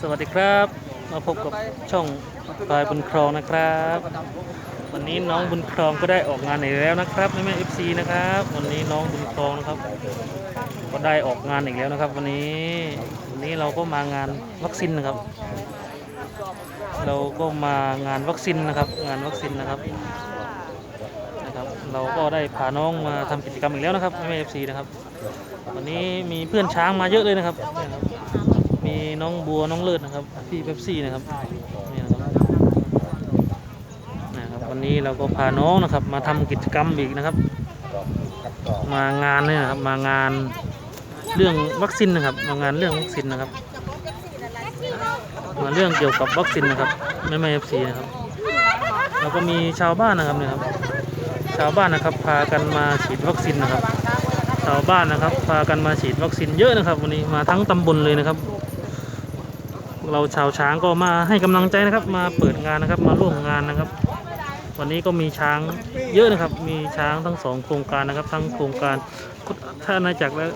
สวัสดีครับ มาพบกับช่องพลายบุญครองนะครับ วันนี้น้องบุญครองก็ได้ออกงานอีกแล้วนะครับแม่แม่เอฟซีนะครับ วันนี้น้องบุญครองนะครับ ก็ได้ออกงานอีกแล้วนะครับ วันนี้วันนี้เราก็มางานวัคซีนนะครับ เราก็มางานวัคซีนนะครับ งานวัคซีนนะครับนะครับ เราก็ได้พาน้องมาทำกิจกรรมอีกแล้วนะครับแม่แม่เอฟซีนะครับ วันนี้มีเพื่อนช้างมาเยอะเลยนะครับ มีน้องบัวน้องเลิศนะครับพี่เป๊ปซี่นะครับนี่นะครับนะครับ วันนี้เราก็พาน้องนะครับมาทำกิจกรรมอีกนะครับ มางานเนี่ยนะครับมางานเรื่องวัคซีนนะครับมางานเรื่องวัคซีนนะครับมาเรื่องเกี่ยวกับวัคซีนนะครับไม่ไม่เอฟซีนะครับแล้วก็มีชาวบ้านนะครับเนี่ยครับชาวบ้านนะครับพากันมาฉีดวัคซีนนะครับ ชาวบ้านนะครับพากันมาฉีดวัคซีนเยอะนะครับ วันนี้มาทั้งตำบลเลยนะครับ เราชาวช้างก็มาให้กำลังใจนะครับ มาเปิดงานนะครับ มาร่วมงานนะครับ วันนี้ก็มีช้างเยอะนะครับ มีช้างทั้งสองโครงการนะครับ ทั้งโครงการทธอาณาจักรและ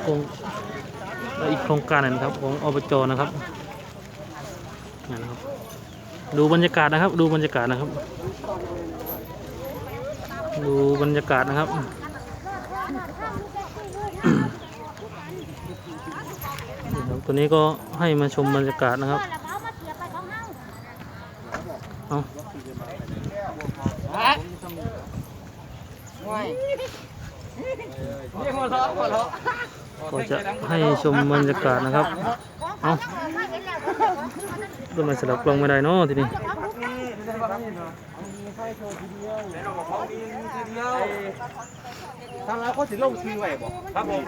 โครงและอีกโครงการหนึงนะครับ ของอบจนะครับนะครับ ดูบรรยากาศนะครับ ดูบรรยากาศนะครับ ดูบรรยากาศนะครับ นี่ครับ ตัวนี้ก็ให้มาชมบรรยากาศนะครับเอาก็จะให้ชมบรรยากาศนะครับ เอาทำไมสลับกล้องไม่ได้เนาะทีนี้ทางแล้วเขาสิลงชื่อไว้บ่ครับผม